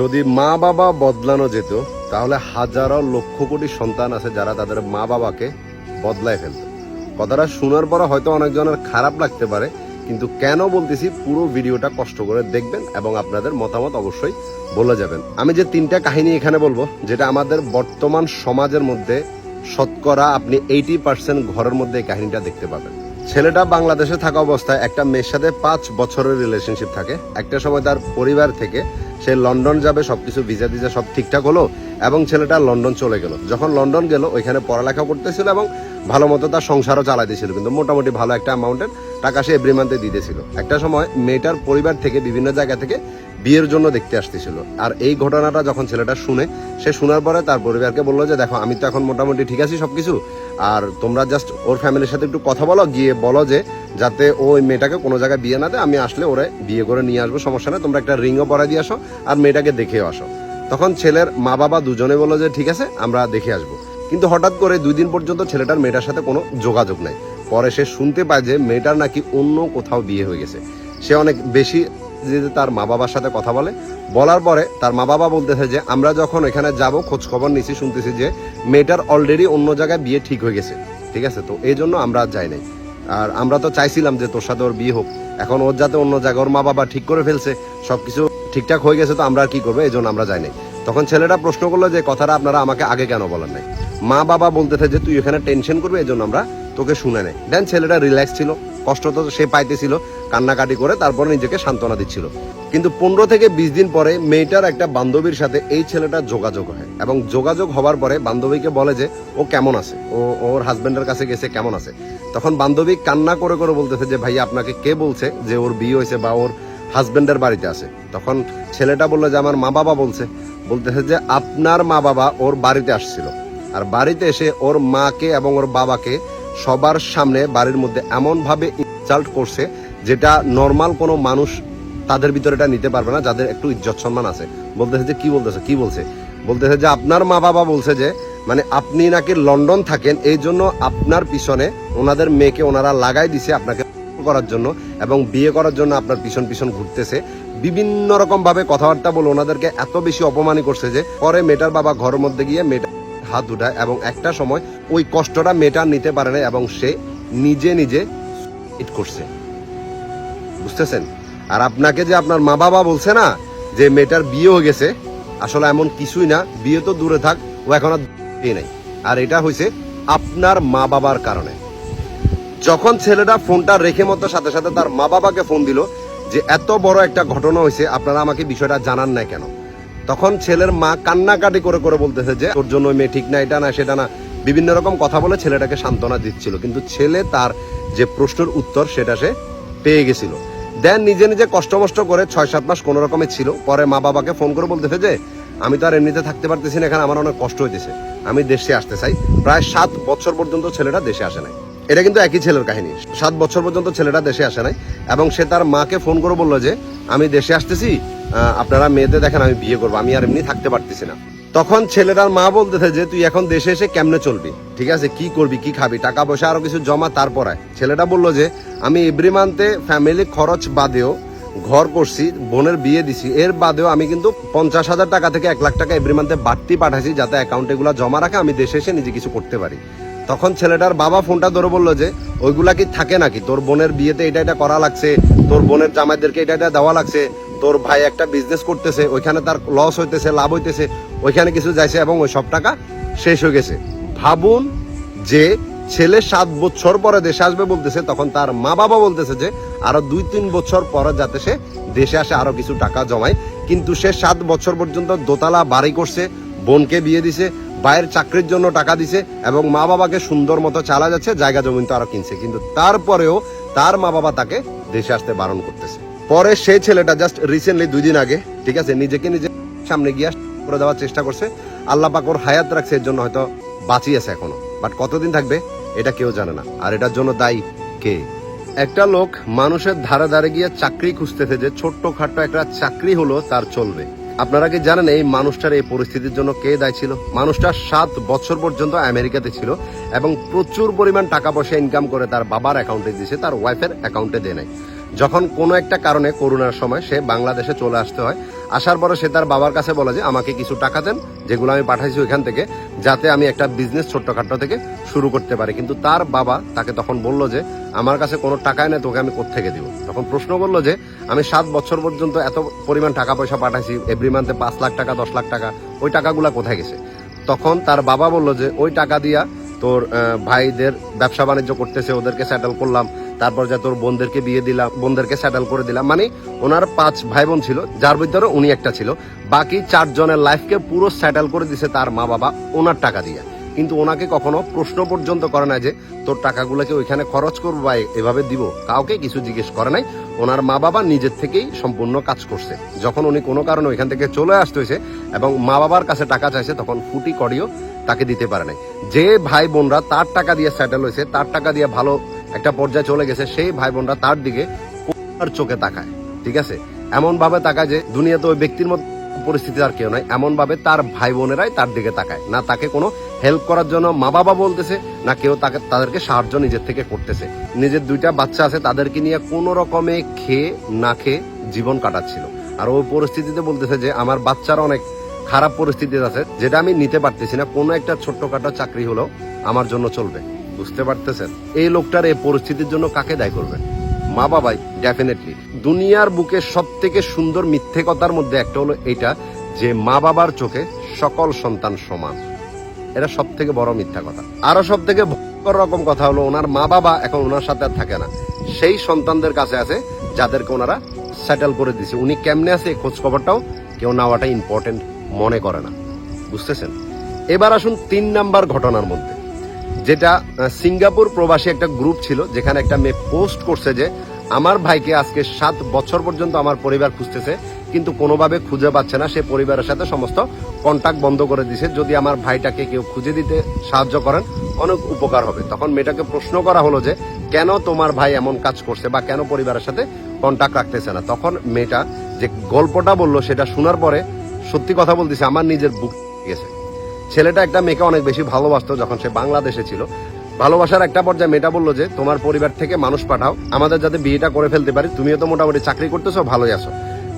যদি মা বাবা বদলানো যেত, তাহলে হাজারো লক্ষ কোটি সন্তান আছে যারা তাদের মা বাবাকে বদলায় ফেলত। কথাটা শোনার পরে হয়তো অনেকজনের খারাপ লাগতে পারে, কিন্তু কেন বলতেছি পুরো ভিডিওটা কষ্ট করে দেখবেন এবং আপনাদের মতামত অবশ্যই বলে যাবেন। আমি যে তিনটা কাহিনী এখানে বলব, যেটা আমাদের বর্তমান সমাজের মধ্যে শতকরা আপনি এইটি পার্সেন্ট ঘরের মধ্যে এই কাহিনীটা দেখতে পাবেন। ছেলেটা বাংলাদেশে থাকা অবস্থায় একটা মেয়ের সাথে পাঁচ বছরের রিলেশনশিপ থাকে। একটা সময় তার পরিবার থেকে সে লন্ডন যাবে, সবকিছু ভিসা টিজা সব ঠিকঠাক হলো এবং ছেলেটা লন্ডন চলে গেল। যখন লন্ডন গেল, ওইখানে পড়ালেখা করতেছিল এবং ভালো মতো তার সংসারও চালাইতেছিল। কিন্তু মোটামুটি ভালো একটা অ্যামাউন্টের টাকা সে এভরি মান্থে দিতেছিল। একটা সময় মেয়েটার পরিবার থেকে বিভিন্ন জায়গা থেকে বিয়ের জন্য দেখতে আসতেছিল। আর এই ঘটনাটা যখন ছেলেটা শুনে, সে শোনার পরে তার পরিবারকে বলল যে, দেখো, আমি তো এখন মোটামুটি ঠিক আছি সবকিছু। আর তোমরা জাস্ট ওর ফ্যামিলির সাথে একটু কথা বলো, গিয়ে বলো যে, যাতে ওই মেয়েটাকে কোনো জায়গায় বিয়ে না দেয়, আমি আসলে ওরে বিয়ে করে নিয়ে আসব, সমস্যা নেই, তোমরা একটা রিংও পরাই দিয়ে আসো আর মেয়েটাকে দেখেও আসো। তখন ছেলের মা বাবা দুজনে বলো যে, ঠিক আছে, আমরা দেখে আসব। কিন্তু হঠাৎ করে দুই দিন পর্যন্ত ছেলেটার মেয়েটার সাথে কোনো যোগাযোগ নাই। পরে সে শুনতে পায় যে, মেয়েটার নাকি অন্য কোথাও বিয়ে হয়ে গেছে। সে অনেক বেশি যে তার মা বাবার সাথে কথা বলে, বলার পরে তার মা বাবা বলতেছে যে, আমরা যখন এখানে যাব খোঁজ খবর নিছি, শুনতেছি যে মেয়েটার অলরেডি অন্য জায়গায় বিয়ে ঠিক হয়ে গেছে। ঠিক আছে? তো এই জন্য আমরা যাই নাই। আর আমরা তো চাইছিলাম যে তোর সাথে ওর বিয়ে হোক। এখন ওর যাতে অন্য জায়গায় ওর মা বাবা ঠিক করে ফেলছে, সবকিছু ঠিকঠাক হয়ে গেছে, তো আমরা আর কি করব? এই জন্য আমরা যাই নাই। তখন ছেলেটা প্রশ্ন করল যে, কথাটা আপনারা আমাকে আগে কেন বলেন নাই? মা বাবা বলতেছে যে, তুই এখানে টেনশন করবি, এই জন্য আমরা তোকে শুনে নেই। দেন ছেলেটা রিল্যাক্স ছিল। কষ্ট তো সে পাইতেছিল, কান্নাকাটি করে তারপরে নিজেকে সান্ত্বনা দিচ্ছিল। কিন্তু পনেরো থেকে বিশ দিন পরে মেয়েটার একটা বান্ধবীর সাথে এই ছেলেটা যোগাযোগ হয় এবং যোগাযোগ হওয়ার পরে বান্ধবীকে বলে যে, ও কেমন আছে? ও, ওর হাজবেন্ডের কাছে গেছে, কেমন আছে? তখন বান্ধবী কান্না করে করে বলতেছে যে ভাই আপনাকে কে বলছে যে ওর বিয়ে হয়েছে বা ওর হাজবেন্ডের বাড়িতে আছে? তখন ছেলেটা বলল যে, আমার মা বাবা বলছে। বলতেছে যে, আপনার মা বাবা ওর বাড়িতে আসছিল। আর বাড়িতে এসে ওর মাকে এবং ওর বাবাকে সবার সামনে বাড়ির মধ্যে এমন ভাবে ইনসাল্ট করছে যেটা নর্মাল কোনো মানুষ তাদের ভিতরে এটা নিতে পারবে না, যাদের একটু ইজ্জত সম্মান আছে। বলতেছে যে, কি বলতেছে? কি বলছে? বলতেছে যে, আপনার মা বাবা বলছে যে মানে আপনি নাকি লন্ডন থাকেন, এই জন্য আপনার পিছনে ওনাদের মেয়েকে ওনারা লাগাই দিছে আপনাকে করার জন্য এবং বিয়ে করার জন্য আপনার পিছন পিছন ঘুরতেছে। বিভিন্ন রকম ভাবে কথাবার্তা বলে ওনাদেরকে এত বেশি অপমানই করছে যে, পরে মেয়েটার বাবা ঘরের মধ্যে গিয়ে মেয়েটা হাত উঠায় এবং একটা সময় ওই কষ্টটা মেয়েটা নিতে পারে না এবং সে নিজে নিজে ইট করছে। বুঝতেছেন? আর আপনাকে যে আপনার মা বাবা বলছে না যে মেয়েটার বিয়ে হয়ে গেছে, আসলে এমন কিছুই না, বিয়ে তো দূরে থাক, ও এখন আর বিয়ে নাই। আর এটা হয়েছে আপনার মা বাবার কারণে। যখন ছেলেটা ফোনটা রেখে মতো সাথে সাথে তার মা বাবাকে ফোন দিল যে, এত বড় একটা ঘটনা হয়েছে, আপনারা আমাকে বিষয়টা জানান না কেন? তখন ছেলের মা কান্নাকাটি করে করে বলতেছে যে, তোর জন্য মেয়ে ঠিক না, এটা না, সেটা না। বিভিন্ন রকম কথা বলে ছেলেটাকে সান্ত্বনা দিচ্ছিল। কিন্তু ছেলে তার যে প্রশ্নের উত্তর, সেটা সে পেয়ে গেছিল। দেন নিজে নিজে কষ্ট মষ্ট করে ছয় সাত মাস কোনো রকমে ছিল। পরে মা বাবাকে ফোন করে বলতেছে যে, আমি তো আর এমনিতে থাকতে পারতেছি না, এখানে আমার অনেক কষ্ট হইতেছে। আমি দেশে আসতে চাই। প্রায় সাত বছর পর্যন্ত ছেলেটা দেশে আসে নাই। এটা কিন্তু একই ছেলের কাহিনী। সাত বছর পর্যন্ত ছেলেটা দেশে আসে নাই এবং সে তার মাকে ফোন করে বলল যে, আমি দেশে আসতেছি আপনারা মেয়েদের দেখেন, আমি বিয়ে করব, আমি আর এমনি থাকতে পারতেছি না। তখন ছেলেটার মা বলতেছে যে, তুই এখন দেশে এসে কেমনে চলবি? ঠিক আছে, কি করবি, কি খাবি, টাকা পয়সা আরও কিছু জমা তারপর। ছেলেটা বলল যে, আমি এভরি মান্থে ফ্যামিলি খরচ বাদেও ঘর করছি, বোনের বিয়ে দিছি, এর বাদেও আমি কিন্তু পঞ্চাশ হাজার টাকা থেকে এক লাখ টাকা এভরি মান্থে বাড়তি পাঠাইছি, যাতে অ্যাকাউন্টে এগুলো জমা রাখে, আমি দেশে এসে নিজে কিছু করতে পারি। তখন ছেলেটার বাবা ফোনটা ধরে বলল যে, ওইগুলা কি থাকে নাকি? তোর বোনের বিয়েতে এটা এটা করা লাগছে, তোর বোনের জামাইদেরকে এটা এটা দেওয়া লাগছে তোর ভাই একটা বিজনেস করতেছে, ওইখানে তার লস হইতেছে, লাভ হইতেছে, ওইখানে কিছু যাইছে এবং ওই সব টাকা শেষ হয়ে গেছে। ভাবুন যে ছেলে সাত বছর পরে দেশে আসবে বলতেছে, তখন তার মা বাবা বলতেছে যে আরও দুই তিন বছর পরে যাতে সে দেশে আসে, আরও কিছু টাকা জমায়। কিন্তু সে সাত বছর পর্যন্ত দোতলা বাড়ি করছে, বোনকে বিয়ে দিছে, ভাইয়ের চাকরির জন্য টাকা দিছে এবং মা বাবাকে সুন্দর মতো চালা যাচ্ছে জায়গা জমিন তো আরও কিনছে। কিন্তু তারপরেও তার মা বাবা তাকে দেশে আসতে বারণ করতেছে। পরে সেই ছেলেটা জাস্ট রিসেন্টলি দুই দিন আগে, ঠিক আছে, নিজেকে নিজে সামনে গিয়ে করে দেওয়ার চেষ্টা করছে। আল্লাহ পাক ওর হায়াত রাখছে, এর জন্য হয়তো বাঁচিয়েছে এখনও। বাট কতদিন থাকবে, এটা কেউ জানে না। আর এটার জন্য দায়ী কে? একটা লোক মানুষের ধারে ধারে গিয়ে চাকরি খুঁজতেছে যে ছোট্ট খাট্ট একটা চাকরি হলো, তার চলবে। আপনারা কি জানেন এই মানুষটার এই পরিস্থিতির জন্য কে দায়ী ছিল? মানুষটা সাত বছর পর্যন্ত আমেরিকাতে ছিল এবং প্রচুর পরিমাণ টাকা পয়সা ইনকাম করে তার বাবার অ্যাকাউন্টে দিয়েছে, তার ওয়াইফের অ্যাকাউন্টে দেয় নাই। যখন কোনো একটা কারণে করোনার সময় সে বাংলাদেশে চলে আসতে হয়, আসার পরে সে তার বাবার কাছে বলে যে, আমাকে কিছু টাকা দেন, যেগুলো আমি পাঠাইছি ওইখান থেকে, যাতে আমি একটা বিজনেস ছোট্টখাট্ট থেকে শুরু করতে পারি। কিন্তু তার বাবা তাকে তখন বলল যে, আমার কাছে কোনো টাকাই নেই, তোকে আমি কোত্থেকে দিব? তখন প্রশ্ন করল যে, আমি সাত বছর পর্যন্ত এত পরিমাণ টাকা পয়সা পাঠাইছি এভরি মান্থে পাঁচ লাখ টাকা, দশ লাখ টাকা, ওই টাকাগুলা কোথায় গেছে? তখন তার বাবা বলল যে, ওই টাকা দিয়া তোর ভাইদের ব্যবসা বাণিজ্য করতেছে, ওদেরকে সেটেল করলাম তারপর যে তোর বোনদেরকে বিয়ে দিলাম, বোনদেরকে সেটেল করে দিলাম মানে ওনার পাঁচ ভাই বোন ছিল, যার ভিতরে উনি একটা ছিল। বাকি চারজনের লাইফকে পুরো সেটেল করে দিছে তার মা বাবা, ওনার টাকা দিয়ে। কিন্তু ওনাকে কখনো প্রশ্ন পর্যন্ত করে না যে, তোর টাকাগুলোকে ওইখানে খরচ করব বা এভাবে দিব? কাউকে কিছু জিজ্ঞেস করে নাই। ওনার মা বাবা নিজের থেকেই সম্পূর্ণ কাজ করছে। যখন উনি কোনো কারণে ওইখান থেকে চলে আসতে হয়েছে এবং মা বাবার কাছে টাকা চাইছে, তখন ফুটি করিও তাকে দিতে পারে নাই। যে ভাই বোনরা তার টাকা দিয়ে সেটেল হয়েছে, তার টাকা দিয়ে ভালো একটা পর্যায়ে চলে গেছে, সেই ভাই বোনরা তার দিকে চোখে তাকায়, ঠিক আছে? এমন ভাবে তাকায় যে দুনিয়াতে ওই ব্যক্তির মতো পরিস্থিতি আর কেউ নাই এমন ভাবে তার ভাই বোনেরাই তার দিকে তাকায়। না তাকে কোনো হেল্প করার জন্য মা বাবা বলতেছে, না কেউ তাকে, তাদেরকে সাহায্য নিজের থেকে করতেছে। নিজের দুইটা বাচ্চা আছে, তাদেরকে নিয়ে কোনো রকমে খেয়ে, না খেয়ে জীবন কাটাচ্ছিল। আর ওই পরিস্থিতিতে বলতেছে যে, আমার বাচ্চারা অনেক খারাপ পরিস্থিতিতে আছে, যেটা আমি নিতে পারতেছি না। কোনো একটা ছোট্টখাটো চাকরি হলেও আমার জন্য চলবে। বুঝতে পারতেছেন? এই লোকটার এই পরিস্থিতির জন্য কাকে দায় করবেন? মা বাবাই ডেফিনেটলি দুনিয়ার বুকে সব থেকে সুন্দর মিথ্যে কথার মধ্যে একটা হলো এটা যে মা বাবার চোখে সকল সন্তান সমান। এটা সব থেকে বড় মিথ্যা কথা আরও সব থেকে রকম কথা হলো ওনার মা বাবা এখন ওনার সাথে আর থাকে না। সেই সন্তানদের কাছে আছে যাদেরকে ওনারা সেটেল করে দিছে। উনি কেমনে আছে খোঁজ খবরটাও কেউ নেওয়াটা ইম্পর্টেন্ট মনে করে না। বুঝতেছেন? এবার আসুন তিন নাম্বার ঘটনার মধ্যে। যেটা সিঙ্গাপুর প্রবাসী একটা গ্রুপ ছিল, যেখানে একটা মেয়ে পোস্ট করছে যে, আমার ভাইকে আজকে সাত বছর পর্যন্ত আমার পরিবার খুঁজতেছে, কিন্তু কোনোভাবে খুঁজে পাচ্ছে না, সে পরিবারের সাথে সমস্ত কন্ট্যাক্ট বন্ধ করে দিছে। যদি আমার ভাইটাকে কেউ খুঁজে দিতে সাহায্য করেন, অনেক উপকার হবে। তখন মেয়েটাকে প্রশ্ন করা হলো যে, কেন তোমার ভাই এমন কাজ করছে বা কেন পরিবারের সাথে কন্ট্যাক্ট রাখতেছে না? তখন মেয়েটা যে গল্পটা বলল, সেটা শোনার পরে সত্যি কথা বলতেছে, আমার নিজের বুক গেছে। ছেলেটা একটা মেয়েকে অনেক বেশি ভালোবাসতো যখন সে বাংলাদেশে ছিল। ভালোবাসার একটা পর্যায়ে মেয়েটা বলল যে, তোমার পরিবার থেকে মানুষ পাঠাও। আমাদের যাতে বিয়েটা করে ফেলতে পারি। তুমিও তো মোটামুটি চাকরি করতেছো, ভালোই আছো।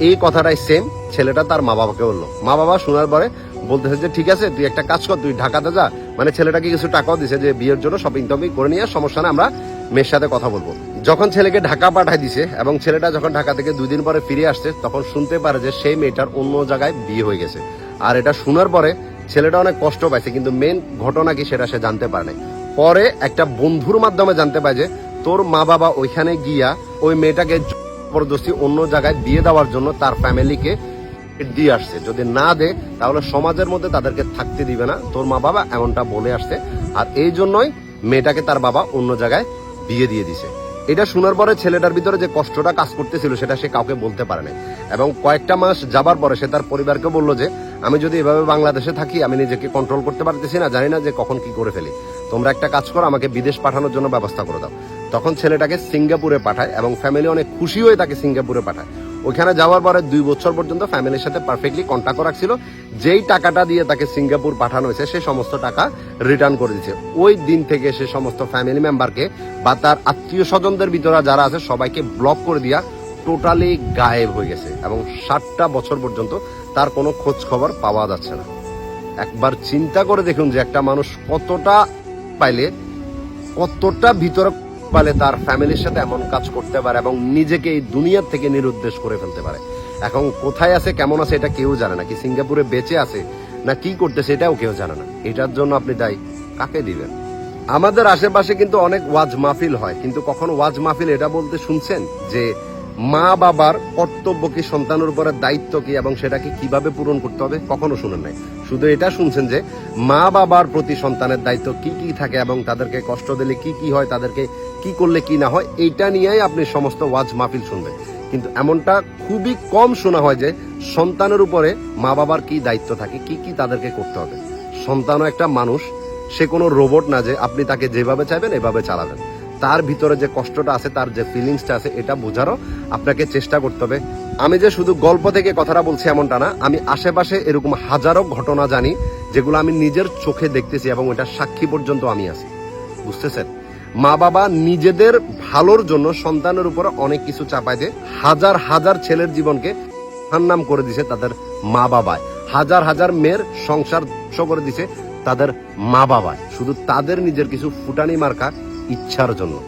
এই কথাটাই সেম ছেলেটা তার মা বাবাকে বলল। মা বাবা শোনার পরে বলতেছে যে, ঠিক আছে, তুই একটা কাজ কর, তুই ঢাকাতে যা। মানে ছেলেটাকে কিছু টাকাও দিছে যে, বিয়ের জন্য শপিং টপিং করে নিয়ে সমস্যা না আমরা মেয়ের সাথে কথা বলব। যখন ছেলেকে ঢাকা পাঠাই দিছে এবং ছেলেটা যখন ঢাকা থেকে দুই দিন পরে ফিরে আসছে, তখন শুনতে পারে যে, সেই মেয়েটার অন্য জায়গায় বিয়ে হয়ে গেছে। আর এটা শোনার পরে ছেলেটা অনেক কষ্ট পাইছে, কিন্তু মেন ঘটনা কি সেটা সে জানতে পারে পরে একটা বন্ধুর মাধ্যমে জানতে পারে যে, তোর মা বাবা ওইখানে গিয়া ওই মেয়েটাকে জবরদস্তি অন্য জায়গায় দিয়ে দেওয়ার জন্য তার ফ্যামিলিকে দিয়ে আসছে। যদি না দে তাহলে সমাজের মধ্যে তাদেরকে থাকতে দিবে না। তোর মা বাবা এমনটা বলে আসছে। আর এই জন্যই মেয়েটাকে তার বাবা অন্য জায়গায় বিয়ে দিয়ে দিছে। এটা শোনার পরে ছেলেটার ভিতরে যে কষ্টটা কাজ করতেছিল, সেটা সে কাউকে বলতে পারে না এবং কয়েকটা মাস যাবার পরে সে তার পরিবারকে বলল যে, আমি যদি এভাবে বাংলাদেশে থাকি, আমি নিজেকে কন্ট্রোল করতে পারতেছি না, জানি না যে কখন কি করে ফেলি। তোমরা একটা কাজ করো, আমাকে বিদেশ পাঠানোর জন্য ব্যবস্থা করে দাও। তখন ছেলেটাকে সিঙ্গাপুরে পাঠায় এবং ফ্যামিলি অনেক খুশি হয়ে তাকে সিঙ্গাপুরে পাঠায়। ওখানে যাওয়ার পরে দুই বছর পর্যন্ত ফ্যামিলির সাথে পারফেক্টলি কন্ট্যাক্ট রাখছিল। যেই টাকাটা দিয়ে তাকে সিঙ্গাপুর পাঠানো হয়েছে, সেই সমস্ত টাকা রিটার্ন করে দিচ্ছে ওই দিন থেকে সে সমস্ত ফ্যামিলি মেম্বারকে বা তার আত্মীয় স্বজনদের ভিতরে যারা আছে, সবাইকে ব্লক করে দিয়া টোটালি গায়েব হয়ে গেছে এবং ষাটটা বছর পর্যন্ত তার কোনো খোঁজ খবর পাওয়া যাচ্ছে না। একবার চিন্তা করে দেখুন যে একটা মানুষ কতটা পাইলে, কতটা ভিতরে পালে তার ফ্যামিলির সাথে এমন কাজ করতে পারে এবং নিজেকে এই দুনিয়ার থেকে নিরুদ্দেশ করে ফেলতে পারে। এখন কোথায় আছে, কেমন আছে, এটা কেউ জানে না। কি সিঙ্গাপুরে বেঁচে আছে, না কি করতেছে, এটাও কেউ জানে না। এটার জন্য আপনি দায়ী। কাকে দিবেন? আমাদের আশেপাশে কিন্তু অনেক ওয়াজ মাহফিল হয়, কিন্তু কখনো ওয়াজ মাহফিল এটা বলতে শুনছেন যে মা বাবার কর্তব্য কি, সন্তানের উপরে দায়িত্ব কি, এবং সেটাকে কীভাবে পূরণ করতে হবে? কখনো শুনেন নাই। শুধু এটা শুনছেন যে মা বাবার প্রতি সন্তানের দায়িত্ব কি কি থাকে, এবং তাদেরকে কষ্ট দিলে কি কি হয়, তাদেরকে কি করলে কি না হয়, এইটা নিয়েই আপনি সমস্ত ওয়াজ মাহফিল শুনবেন। কিন্তু এমনটা খুবই কম শোনা হয় যে সন্তানের উপরে মা বাবার কি দায়িত্ব থাকে, কি কি তাদেরকে করতে হবে। সন্তানও একটা মানুষ, সে কোনো রোবট না যে আপনি তাকে যেভাবে চাইবেন এভাবে চালাবেন। তার ভিতরে যে কষ্টটা আছে, তার যে ফিলিংসটা আছে, এটা বোঝারও আপনাকে চেষ্টা করতে হবে। আমি যে শুধু গল্প থেকে কথাটা বলছি এমনটা না, আমি আশেপাশে এরকম হাজারো ঘটনা জানি, যেগুলো আমি নিজের চোখে দেখতেছি এবং এটা সাক্ষী পর্যন্ত আমি আছি। বুঝতেছেন? মা বাবা নিজেদের ভালোর জন্য সন্তানের উপর অনেক কিছু চাপায় যে হাজার হাজার ছেলের জীবনকে নাম করে দিছে তাদের মা বাবায় হাজার হাজার মেয়ের সংসার ধ্বংস করে দিছে তাদের মা বাবায় শুধু তাদের নিজের কিছু ফুটানি মার্কা ইচ্ছার জন্য।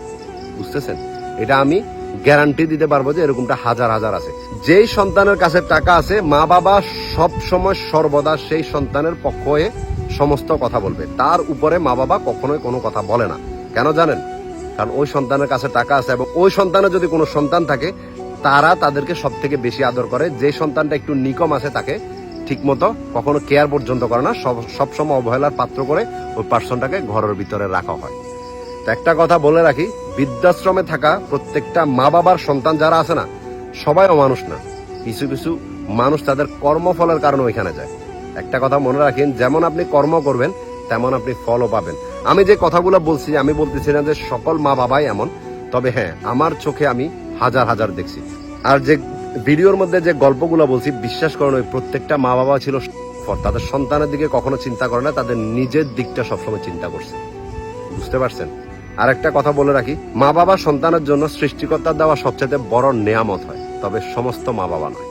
বুঝতেছেন? এটা আমি গ্যারান্টি দিতে পারব যে এরকমটা হাজার হাজার আছে। যেই সন্তানের কাছে টাকা আছে মা বাবা সব সময় সর্বদা সেই সন্তানের পক্ষ হয়ে সমস্ত কথা বলবে। তার উপরে মা বাবা কখনোই কোনো কথা বলে না। কেন জানেন? কারণ ওই সন্তানের কাছে টাকা আছে এবং ওই সন্তানের যদি কোনো সন্তান থাকে, তারা তাদেরকে সব থেকে বেশি আদর করে। যে সন্তানটা একটু নিকম আছে তাকে ঠিকমতো কখনো কেয়ার পর্যন্ত করে না, সব সবসময় অবহেলার পাত্র করে ওই পার্সনটাকে ঘরের ভিতরে রাখা হয়। তো একটা কথা বলে রাখি, বৃদ্ধাশ্রমে থাকা প্রত্যেকটা মা বাবার সন্তান যারা আছে না, সবাই অমানুষ না। কিছু কিছু মানুষ তাদের কর্মফলের কারণে ওইখানে যায়। একটা কথা মনে রাখেন, যেমন আপনি কর্ম করবেন, তেমন আপনি ফলও পাবেন। আমি যে কথাগুলো বলছি, আমি বলতেছি না যে সকল মা বাবাই এমন, তবে হ্যাঁ আমার চোখে আমি হাজার হাজার দেখছি। আর যে ভিডিওর মধ্যে যে গল্পগুলো বলছি, বিশ্বাস করেন, ওই প্রত্যেকটা মা বাবা ছিল। তাদের সন্তানের দিকে কখনো চিন্তা করে না, তাদের নিজের দিকটা সবসময় চিন্তা করছে। বুঝতে পারছেন? আর একটা কথা বলে রাখি, মা বাবা সন্তানের জন্য সৃষ্টিকর্তার দেওয়া সবচেয়ে বড় নেয়ামত হয়, তবে সমস্ত মা বাবা নয়।